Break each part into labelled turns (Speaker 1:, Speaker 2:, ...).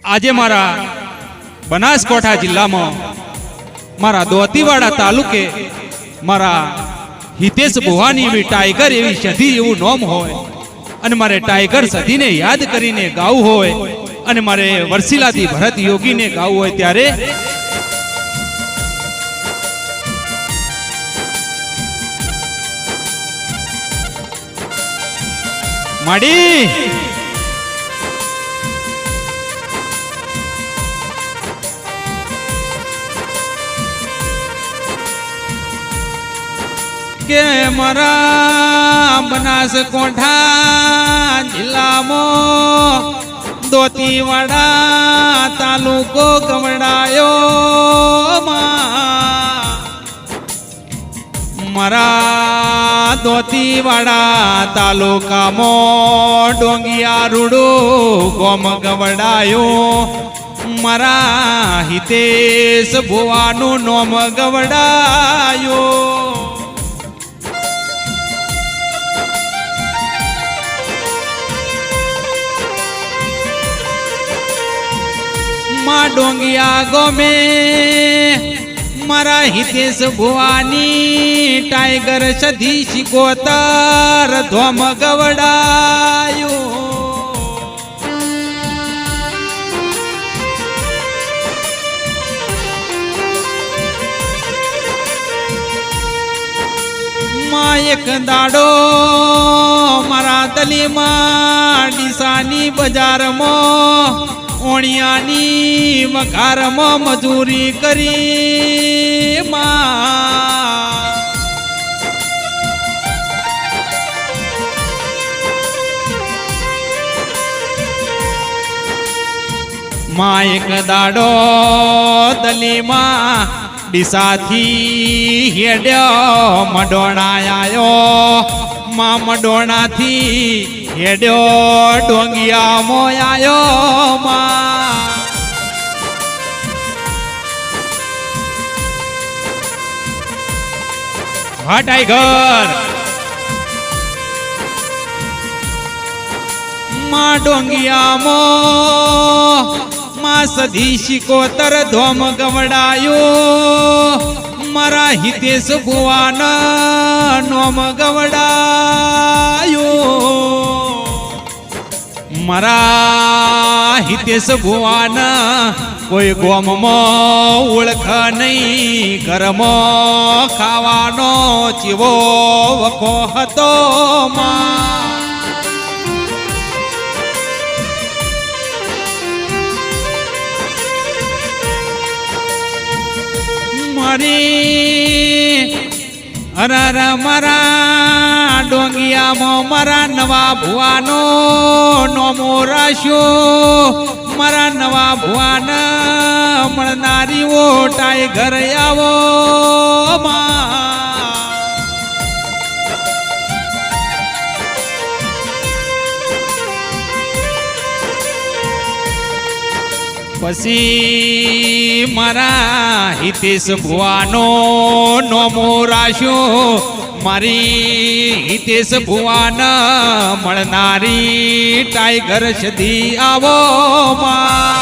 Speaker 1: આજે મારા બનાસકાંઠા જિલ્લામાં મારા દોતીવાડા તાલુકે મારા હિતેશ ભુવાની એવી ટાઈગર એવી સધી એવું નોમ હોય અને મારે ટાઈગર સધીને યાદ કરીને ગાવું હોય અને મારે વરસીલાથી ભરત યોગીને ગાવું હોય ત્યારે માડી! કે મારા બનાસકાંઠા જિલ્લામાં દોતીવાડા તાલુકો ગવડાયો મારા દોતીવાડા તાલુકામાં ડોંગિયા રૂડો ગોમ ગવડાયો. મારા હિતેશ ભુવાનું નોમ ગવડાયો. ડોંગિયા ગમે. મારા હિતેશ ભુવાની ટાઈગર સધી શિકોતર ધોમ ગવડાયો. એક દાડો મારા દલીમાં ડીસાની બજારમાં ઓણિયાની વઘારમાં મજૂરી કરી માં. એક દાડો દલીમાં ડીસાથી હેડ્યો મડોણા આયો. માં મડોણાથી હેડ્યો ડોંગિયા મોયાયો માં. હા ટાઈગરમાં ડોંગિયામો માં સધી શિકોતર ધોમ ગવડાયો. મારા હિતેશ ભુવાન નોમ ગવડાયો. મારા હિતેશ ભુવાન કોઈ ગોમમાં ઓળખ નહીં, ઘરમાં ખાવાનો ચીવો વખો હતો મારી અરર મારા ડોંગિયામાં મારા નવા ભુવાનો નોમો રાશ્યો. મારા નવા ભુવાન મળનારીઓ ઘરે આવો. માં પછી મારા હિતેશ ભુવાનો નોમો રાશ્યો. મારી હિતેશ ભુવાન મળનારી ટાઈગર સધી આવો માં.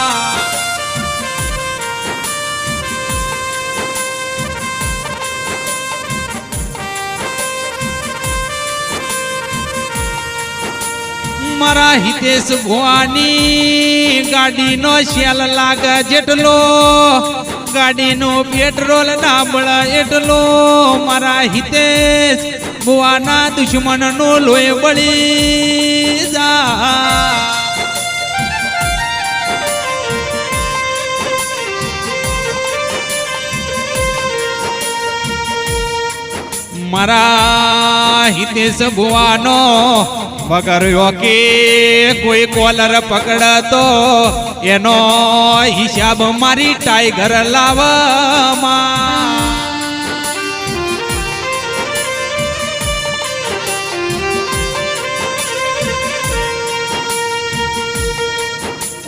Speaker 1: મારા હિતેશ ભુવાની ગાડીનો શેલ લાગ જેટલો, ગાડીનો પેટ્રોલ ના બળ એટલો. મારા હિતેશ ભુવાના દુશ્મન નો લોહી બળી જા. મારા હિતેશ ભુવાનો વગર કે કોઈ કોલર પકડતો. એનો હિસાબ મારી ટાઈગર લાવમાં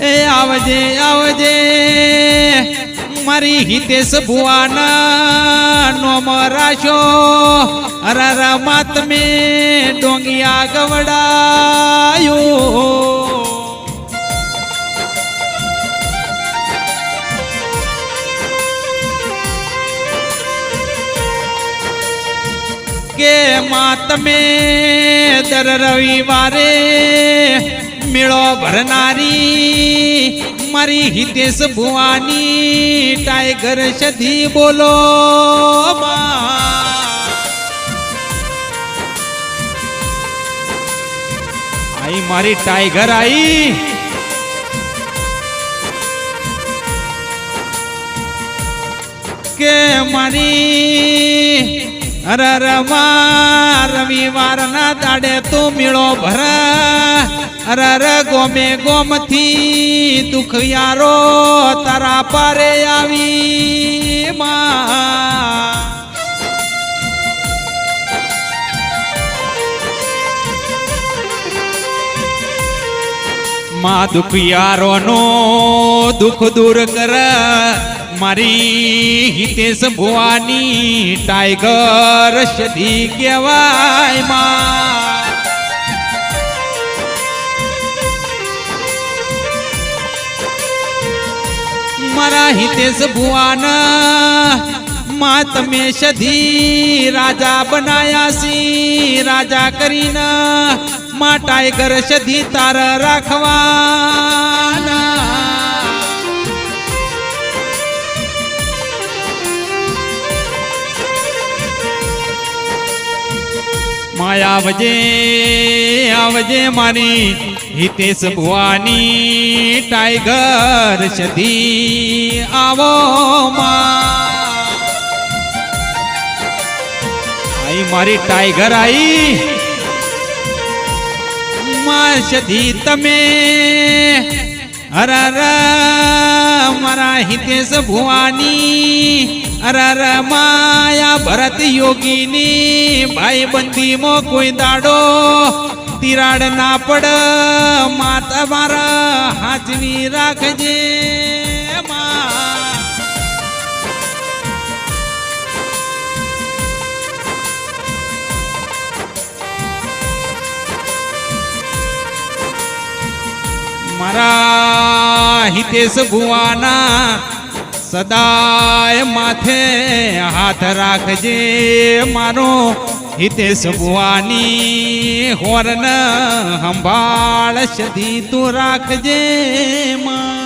Speaker 1: એ આવજે આવજે. મારી હિતેશ ભુવાના નો રાશો अरा रमत में डोंगिया गवड़ायो। के मात में दर रविवार मिलो भरनारी, मरी हितेश भुआनी टाइगर शधि बोलो मा। આઈ, મારી ટાઈગર આઈ. કે મારી રવિવાર રવિવારના દાડે તું મેળો ભરા. અરર ગોમે ગોમથી દુઃખ યારો તારા પારે આવી માં. માં દુખિયારોનો દુઃખ દૂર કર. મારી હિતેશ ભુવાની ટાઈગર સધી કહેવાયમાં. મારા હિતેશ ભુવાના માં તમે સધી રાજા બનાયા સી. રાજા કરીને માં ટાઈગર સધી તાર રાખવાના. માયા આવજે આવજે મારી હિતેશ ભુવાની ટાઈગર સધી આવો માં. મારી ટાઈગર આઈ સધી તમે અરર મારા ભુવાની અરર માયા ભરત ભાઈ બંધીમાં કોઈ દાડો તિરાડ ના પડ માતા તમારા હાજરી રાખજે. મારા હિતેશ ભુવાના સદાય માથે હાથ રાખજે મારો હિતેશ ભુવાની હોર્ન સંભાળ સધી તું રાખજે માં.